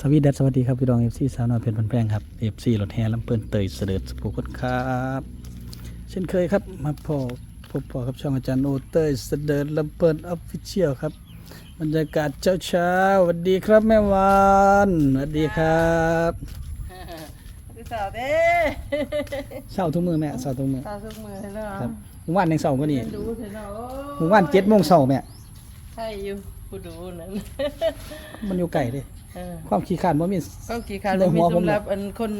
สวีดัสสวัสดีครับพี่น้องเอฟซีสาวน้อยเพชรพันแพงครับเอฟซีรถแห่ลำเปินเตยเสด็จสุขุคนครับเช่นเคยครับมาพอพบพอกับช่องอาจารย์โอเตยเสด็จลำเปินออฟฟิเชียลครับบรรยากาศเช้าเช้าๆสวัสดีครับแม่วานสวัสดีครับพี่สาวเด้เช้าทุกมือแม่เช้าทุกมือสาวทุกมือเนาะครับเมื่อวานยังเช้าก็นี่เรียนรู้เถอะเนาะโอ้เมื่อวานเจ็ดโมงเช้าแม่ใช่อยู่ผู้ดูนั้นมันอยู่ไกลเลย เออความขี้ขลาดว่ามี ต้องกี่ครั้งในหัมีวผมสำหรับอันคน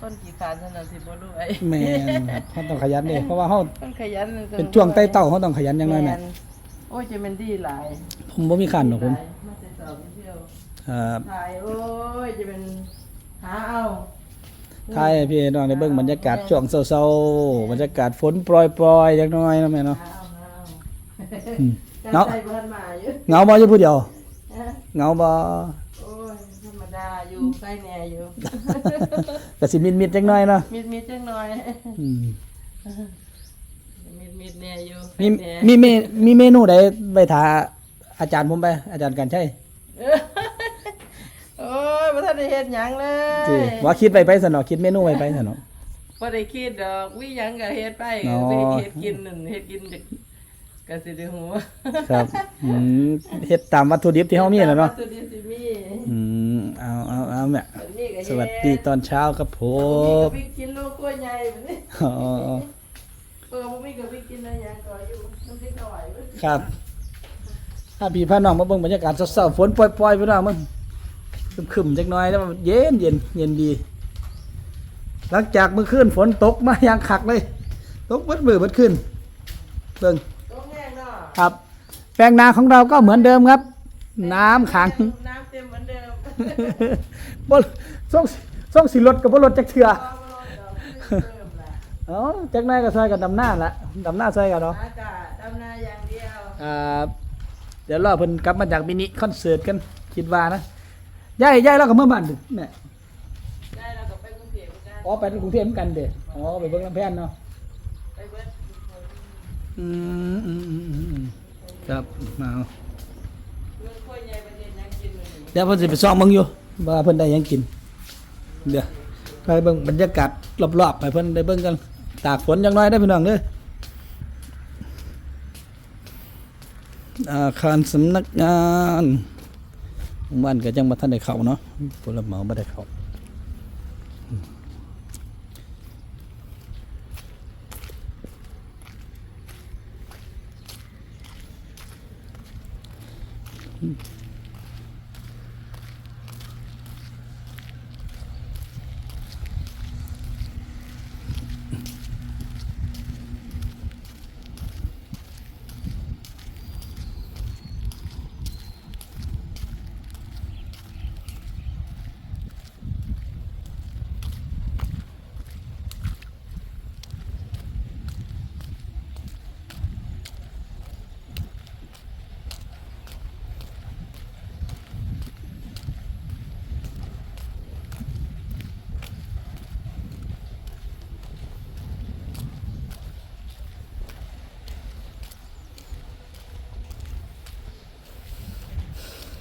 คนกี่ครั้งเท่านั้นสิบ่รู้ไอ้แม่นครับเขาต้องขยันเลยเพราะว่าเขาคนขยันเป็นช่วงใต้เต่าเขาต้องขยันอยังน้อยแม่นโอ้ยจะเป็นดีหลายผมบ่มีขันหรอกผมหลายมาแต่เช้าไปเที่ยว ครับถ่ายโอ้ยจะเป็นหาเอาถ่ายให้พี่น้องได้เบิ่งบรรยากาศช่วงเศร้าๆบรรยากาศฝนโปรยๆจักหน่อยเนาะแม่เนาะหาเอาหาเอาอืมการเนาะใส่บ้านมาอยู่เหงาบ่อยู่ผู้เดียวฮะ เหงาบ่โอ้ยธรรมดาอยู่ใกล้แน่อยู่ ก็สิมิดๆจักหน่อยเนาะมีดมีดจังหน่อยอืมมีดมีดแน่อยู่มีแน่มีเมมีเมนูใดไปถาอาจารย์ผมไป อาจารย์กันใช่โอ้ยบ่ทันได้เฮ็ดหยังเลสิยว่าคิดไปไปซะเนาะคิดเมนูไว้ไปซะเนาะบ่ได้คิดดอกวิหยังก็เฮ็ดไปอ๋อไปเฮ็ดกินนั่นเฮ็ดกินจัก ก็สิได้ฮู้ครับอืมเฮ็ดตามวัตถุดิบที่เฮามีแหละเนาะตัวนี้สิมีอืมเอาเอาเอาแม่อันนี้ก็เฮ็สวัสดีตอนเช้าครับผบ่มมีก็ไปกินโลกกล้วยใหญ่บัดนี้อ๋อเออบ่มีก็ไปกินอะไรหยังก็อยู่น้ำพริกอร่อยเว้ยครับถ้าพี่พาน้องมาเบิ่งบรรยากาศเศร้าๆฝนปล่อยๆพี่น้องมันคึมๆจักหน่อยแล้วมันเย็นเย็นเย็นดี หลังจากเมื่อคืนฝนตกมาอย่างคักเลย ตกเบิดมือเบิดคืนเบิ่ง ครับ แปลงนาของเราก็เหมือนเดิมครับ น้ำขังน้ำเต็มเหมือนเดิมบ่ส่งส่งสิรถกับบ่รถจักเทื่อเอามาลองดอกเพิ่มล่ะเอ๋อจักหนายก็ซอยกันดำหน้าละดำหน้าซอยกันเนาะอากาศดำนาอย่างเดียวอ่าเดี๋ยวรอเพิ่นกลับมาจากมินิคอนเสิร์ตกันคิดว่านะยายยายเราก็เมื่อบ้านดึกแม่ได้แล้วก็ไปกรุงเทพกันอ๋อไปกรุงเทพเหมือนกันเด้อ๋อไปเบิ่งลำแพนเนาะไปเบิด อืมอืมอืมอืมครับมาเองกล้วยใหญ่ประเดี๋ยวเพิ่นสิไปซ้อมเบิ่งอยู่ว่าเพิ่นได้หยังกิน เดี๋ยวไปเบิ่งบรรยากาศรอบๆให้เพิ่นได้เบิ่งกัน ตากฝนจังน้อยได้อพี่น้องเด้ออาคารสำนักงานบ้านก็ยังบ่ทันได้เข้าเนาะผู้รับเหมาบ่ได้เข้า Mm.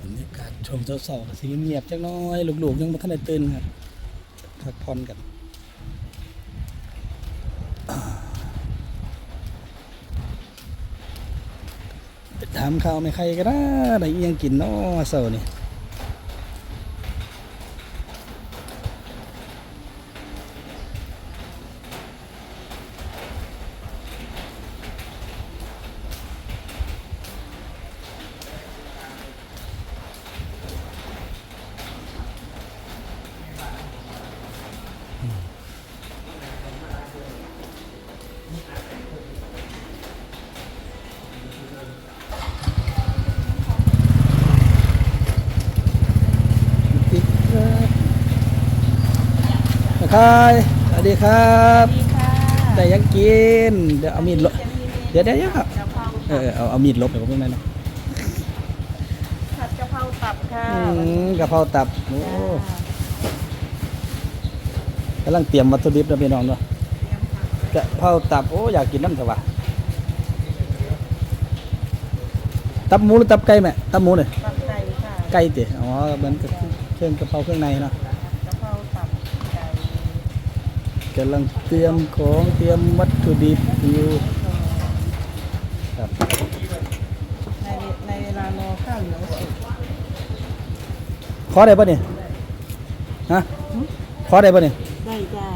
บรรยากาศชมเช้าๆสีเงียบจังน้อยลูกๆยังไม่ทันได้ตื่นครับพักผ่อนกันไปถามข่าวไม่ใครก็ได้อะไรยังกินเนาะเสาร์นี่ติ๊กครับ นะครับสวัสดีครับดีค่ะได้หยังกิน เดี๋ยวเอามีดลบเดี๋ยวเดี๋ยวเดี๋ยวครับกะเพราเออเอาเอามีดลบไปผมไม่ได้นะผัดกะเพราตับค่ะอืมกะเพราตับโอ้กำลังเตรียมวัตถุดิบนะพี่น้องเนาะกะเพราตับโอ้อยากกินน้ำเถอะวะตับหมูหรือตับไก่แม่ตับหมูเนี่ยตับไก่ค่ะไก่เต๋อ๋อมันก็คือเครื่องกระเพราเครื่องในเนาะ กะเพราตับไก่ กำลังเตรียมของเตรียมวัตถุดิบอยู่ครับในในเวลารอข้าวเหนียวสุกขอได้ปะเนี่ยฮะขอได้ปะเนี่ยได้จ้า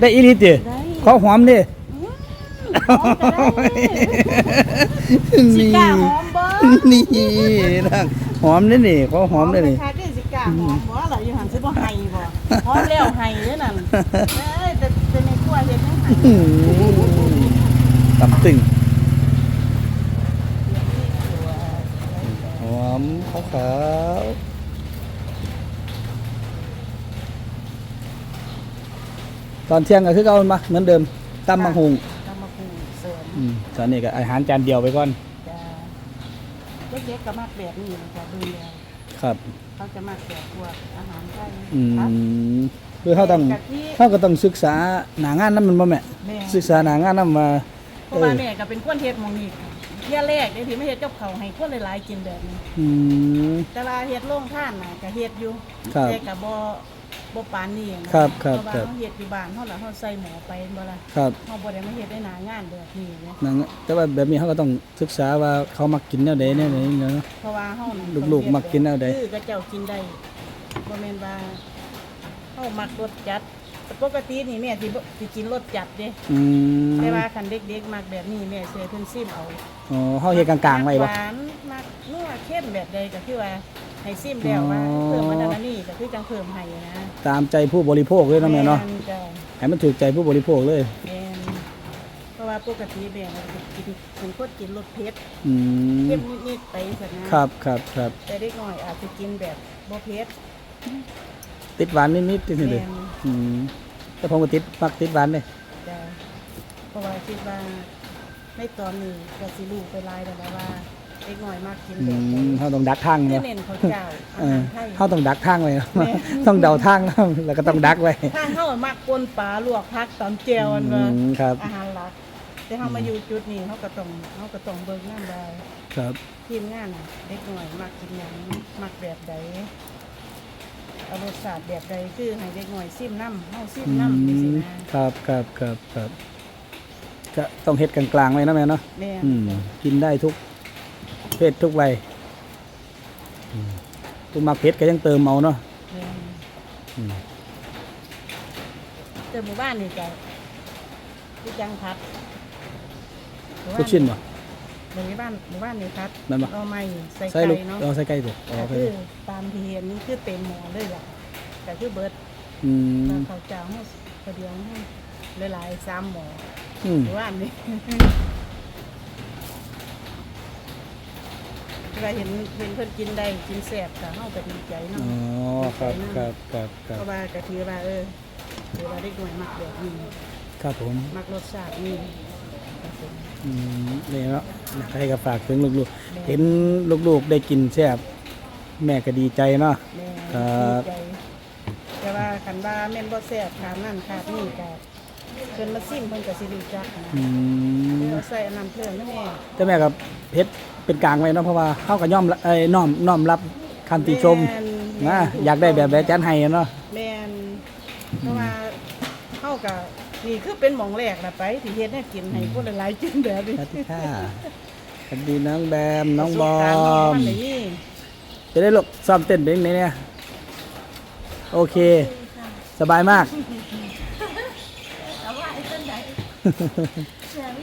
ได้อีหลิติได้ขอหอมดิสินี่กล้าหอมบ่นี่นะหอมนี่นี่ขอหอมนี่นี่ ค่ะที่สิกล้าหอมบ่ล่ะอยู่หันสิบ่ให้บ่หอมแล้วให้เด้อนั่นเอ้ยแต่แต่ในครัวเฮ็ดจังไห้อื้อหือตำตึงหอมขาวขาวๆตอนเที่ยงก็คือเอามาเหมือนเดิมตำมังหุงตำมะกรูดเสริมอืมตอนนี้ก็อาหารจานเดียวไปก่อนจ้าเด็กๆก็มักแบบนี้นะจ้ะดูแล้วครับ เขาจะมักแบบพวกอาหารไทยอืครับม คือเขาต้องกะทิเขาก็ต้องศึกษาหนางานนั้นมันบ่แม่แม่ศึกษาหนางานนั้นมาเพราะว่าแม่ก็เป็นคนเฮ็ดหมองนี้เที่ยแรกได้ที่ไม่เฮ็ดกับเขาวให้คนหลายๆกินแบบนี้อืมแต่ว่าเฮ็ดโรงท่านน่ะก็เฮ็ดอยู่ครับแต่ก็บ่บ่ปานนี้นะครับครับเพราะว่าครับเฮาเฮ็ดอยู่บ้านเฮาล่ะเฮาใส่หมอไปบ่ล่ะครับเฮาบ่ได้มาเฮ็ดได้หนางานแบบนี้นะหนางแต่ว่าแบบนี้เขาก็ต้องศึกษาว่าเขามักกินแนวใดแนวไหนเนาะเพราะว่าเฮานั่นลูกๆมักกินแนวใดคือก็เจ้ากินได้บ่แม่นว่าเฮามักรสจัดปกตินี่แม่สิบ่สิกินรสจัดเด้อืมแต่ว่าคันเด็กๆมักแบบนี้แม่สิให้เพิ่นซิมเอาอ๋อเขาเฮ็ดกลางๆไว้บ่ หวานมักนัวเข้มแบบใดก็คือว่าให้ซิมแล้วว่าอ๋อ เพิ่มมันอันนี้ก็คือจังเพิ่มให้นะตามใจผู้บริโภคเลยเนาะแม่เนาะนจ้ะให้มันถูกใจผู้บริโภคเลย แม่นเพราะว่าปกติแม่ก็กินเป็นคนกินรสเผ็ดอืมเข้มนิดๆไปสักนะครับครับครับแต่เด็กน้อยอาจจะกินแบบบ่เผ็ด ติดหวานนิดๆจังซี่แม่เลยนอืมแต่ผมก็ติดมักติดหวานเลยจ้ะเพราะว่าคิดว่าในตอนนี้ก็สิรู้ไปหลายแล้วนะว่าเด็กน้อยมากกินอืแบบใดมเขาต้องดักทางคือเนาะเน้นข้าวเจ้าอาเอหาอรไทย เขาต้องดักทางไว้เนาะแม่ ต้องเดาทางแล้วก็ต้องดักไว้ถ้าเฮามักปนปลาลวกผักตอนเจียวอันอืว่ามครับ อาหารหลัก แต่เฮามาอยู่จุดนี้เฮาก็ต้องเฮาก็ต้องเบิ่งนำว่าครับ ทีมงานน่ะเด็กน้อยมักกินหยังมักแบบใด เอารสชาติแบบใดคือให้เด็กน้อยซิมน้ำเฮาซิมน้ำจังซี่นะครับครับครับครับก็ต้องเฮ็ดกลางๆไว้นะแม่เนาะแม่นอืมกินได้ทุกเพศทุกวัยอืมผู้มักเผ็ดก็ยังเติมเอาเนาะแม่นอืมแต่หมู่บ้านนี่ก็คือจังพัดหมู่บ้า ลูกชิ้นบ่ หมู่บ้านหมู่บ้านนี่พัดนั่นบ่เอาไม้ใส่ใส่ไก่ลูกเนาะเอาใส่ไก่ตัวอ๋อก็โอเคคือตามที่เห็นนี่คือเต็มหม้อเลยล่ะก็คือเบิดอืมแล้วเขาวเจ้าให้กระเดียวให้หลายๆสามหมออืมหรือว่าอันนี้เวลาเห็นเห็นเพิ่นกินได้กินแซ่บก็เฮาก็ดีใจเนาะอ๋อครับครับครับครัเพบราะว่าก็ถือว่าเออถือว่าเด็กน้อยมักแบบนี้ครับผม มักรสชาตินี่ ครับผมอืมนี่เนาะอยากให้กับฝากถึงลูกๆ เห็นลูกๆได้กินแซ่บแม่ก็ดีใจเนาะแม่ครับดีใจแต่ว่าคันว่าแม่นบ่แซ่บถามนั่นขาดนี่ก็เพิ่นมาซิมเพิ่นก็สิรู้จักนะอืมเราใส่อันนั้นเพิ่มนะแม่แต่แม่กับเพชรเป็นกลางไว้เนาะเพราะว่าเขาก็ย่อมเอ้ยน้อมน้อมรับคำติชมแนนะแม่นอยากได้แบบแบบจันให้เนาะ แม่นเพราะว่าเฮาก็ นี่คือเป็นหม่องแรกล่ะไปที่เฮ็ดให้กินให้คนหลายๆกินแบบนี้สวัสดีค่ะสวัสดีน้องแบมน้องบอประสการณ์ของมมันได้นี่จะได้ลูกซ้อมเต้นเป็นไงเนี่ยโอเค สบายมาก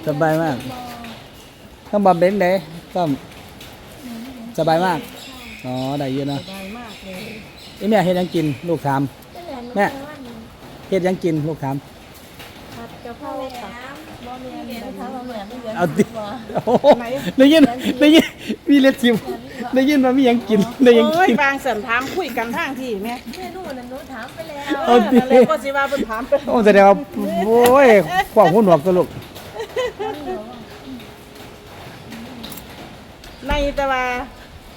สบายมากต้องบอมเป็นไหนซ้อมสบายมากอ๋อได้เยอะเนาะสบายมากเลยไอ้แม่เฮ็ดหยังกินลูกถามแม่เฮ็ดหยังกินลูกถาม ผัดกะเพราตับบ่ แม่นเรียนทำเหมือนเรียนเอาดิโอ้โหได้ยินได้ยินมีเล็ดชิมได้ยินว่ามีหยังกินได้หยังโอ้ยกิน บางสันถามคุยกันทางที่แม่แม่นู่นน่ะหนูถามไปแล้วเอาดิแล้วก็สิว่าเพิ่นถามไปโอ้แสดงว่าโอ้ยขวางหูหนวกตัวลูกในแต่ว่า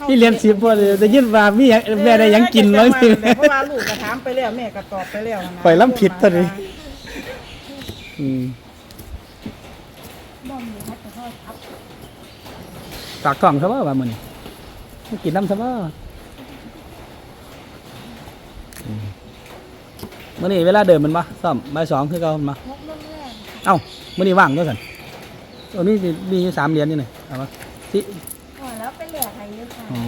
นี่เรียนสิบพอเลยได้ยินว่ามีหยังแม่ได้หยังกินแล้วสิ เพราะว่าลูกก็ถามไปแล้วแม่ก็ตอบไปแล้วนะปล่อยล้ำผิดตัวนี้ อืมบ่มอยู่พัดแต่พ่อทับ ฝากท้องซะบ่ว่ามื้อนี้มากินน้ำซะบ่มื่อนี้เวลาเดิมมันมาซ่อมบ่ายสองคือเก่ามันมาพกลงแรกเอ้ามื่อนี้ว่างด้วยกันตัวนี้มีอยู่สามเหรียญนี่หน่อยเอามาที่อ๋อแล้วไปแหลกใครเยอะค่ะอ๋อ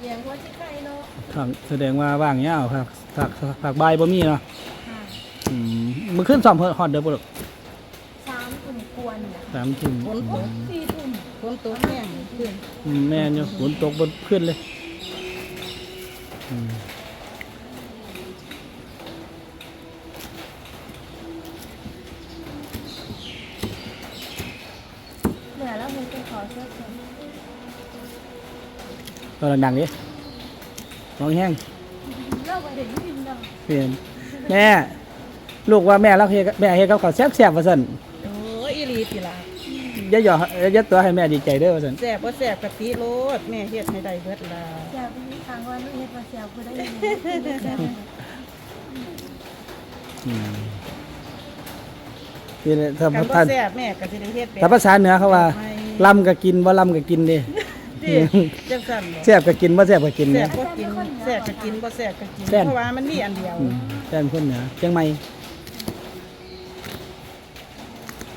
เลี้ยงหัวที่ไข่เนาะครับแสดงว่าว่างเงี้ยผักผักผักใบายบ่มีเนาะค่ะอื มมือขึ้นซ่อมเพิ่นฮอดเด้อบ่ลูกสามกลุ่มกวนเนี่ยสามทุ่มฝนตกสี่ทุ่มฝนตกแห้งขึ้นอืมแม่นอยู่ฝนตกบนขึ้นเลยอืมเหนือแล้วมันจะขอเชื่อฉันก็ดังๆดิร้องแห้งเล่าไปเด็กไม่ยินดังเปลี่ยนแม่ ลูกว่าแม่รักเฮ็ดแม่เฮ็ดกับข้าวแซ่บๆว่าซั่นโอ้ยอีหลีติล่ะอย่าหยอกอย่าตัวให้แม่ดีใจเด้อว่าซั่นแซ่บบ่แซ่บกะปิโลดแม่เฮ็ดให้ได้เบิดล่ะเสียวไปนี้ทางวันนู้นเฮ็ดมาเสียวคือได้ยินเสียวอืมนี่แหละถ้ากันบ่ท่านแซ่บแม่ก็สิได้เฮ็ดแบบถ้าภาษาเหนือเขาว่าไม่ลำก็กินบ่ลำก็กินดิที่จังซั่นบ่แซ่บก็กินบ่แซ่บก็กินแซ่นะบก็กินแซ่บก็กินบ่แซ่บก็กินแซ่บเพราะว่ามันมีอันเดียวอืมแซ่บเป็นคนเหนือเชียงใหม่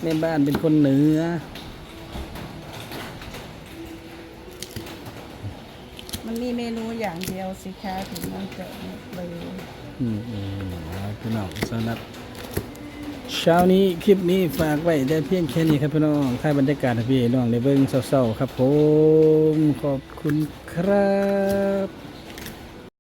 แม่บ้านเป็นคนเหนือ มันมีเมนูอย่างเดียวสิคะถึงมันจะเลยอืมอืมเอาพี่น้องสำหรับเช้านี้คลิปนี้ฝากไว้ได้เพียงแค่นี้ครับพี่น้องถ่ายบรรยากาศให้พี่น้องได้เบิ่งเศร้าๆครับผม ขอบคุณครับ